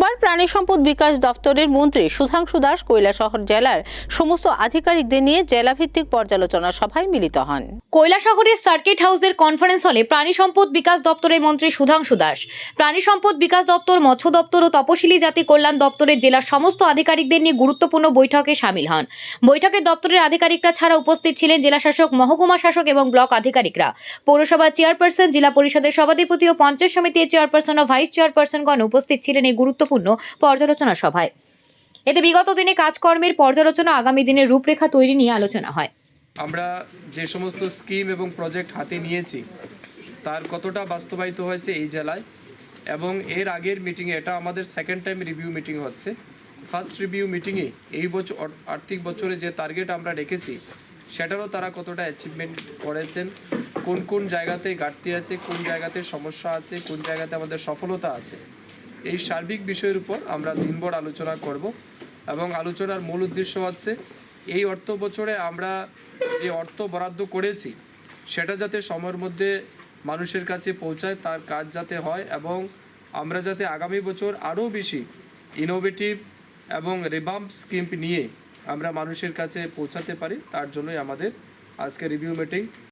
সোমবার প্রাণী সম্পদ বিকাশ দপ্তরের মন্ত্রী সুধাংশু দাস কৈলাসহর জেলার সমস্ত আধিকারিকদের নিয়ে জেলাভিত্তিক পর্যালোচনা সভায় মিলিত হন। কৈলাসহরের সার্কিট হাউসের কনফারেন্স হলে প্রাণী সম্পদ বিকাশ দপ্তরের মন্ত্রী সুধাংশু দাস, প্রাণী সম্পদ বিকাশ দপ্তর, মৎস্য দপ্তর ও তপশিলি জাতি কল্যাণ দপ্তরের জেলার সমস্ত আধিকারিকদের নিয়ে গুরুত্বপূর্ণ বৈঠকে সামিল হন। বৈঠকে দপ্তরের আধিকারিকরা ছাড়া উপস্থিত ছিলেন জেলা শাসক, মহকুমা শাসক এবং ব্লক আধিকারিকরা। পৌরসভার চেয়ারপারসন, জেলা পরিষদের সভাধিপতি ও পঞ্চায়েত সমিতির চেয়ারপারসন ও ভাইস চেয়ারপারসনগণ উপস্থিত ছিলেন এই গুরুত্বপূর্ণ পর্যালোচনা সভায়। এতে বিগত দিনে কাজকর্মের পর্যালোচনা আগামী দিনের রূপরেখা তৈরি নিয়ে আলোচনা হয়। আমরা যে সমস্ত স্কিম এবং প্রজেক্ট হাতে নিয়েছি, তার কতটা বাস্তবায়িত হয়েছে এই জেলায় এবং এর আগের মিটিংয়ে, এটা আমাদের সেকেন্ড টাইম রিভিউ মিটিং হচ্ছে ফার্স্ট রিভিউ মিটিংয়ে এই বছর, আর্থিক বছরে যে টার্গেট আমরা রেখেছি, সেটারও তারা কতটা অ্যাচিভমেন্ট করেছেন, কোন কোন জায়গাতে ঘাটতি আছে, কোন জায়গাতে সমস্যা আছে, কোন জায়গাতে আমাদের সফলতা আছে এই সার্বিক বিষয়ের উপর আমরা দিনভর আলোচনা করব এবং আলোচনার মূল উদ্দেশ্য হচ্ছে এই অর্থ বছরে আমরা যে অর্থ বরাদ্দ করেছি, সেটা যাতে সময়ের মধ্যে মানুষের কাছে পৌঁছায়, তার কাজ যাতে হয় এবং আমরা যাতে আগামী বছর আরও বেশি ইনোভেটিভ এবং রেবাম্প স্কিম নিয়ে আমরা মানুষের কাছে পৌঁছাতে পারি, তার জন্যই আমাদের আজকে রিভিউ মিটিং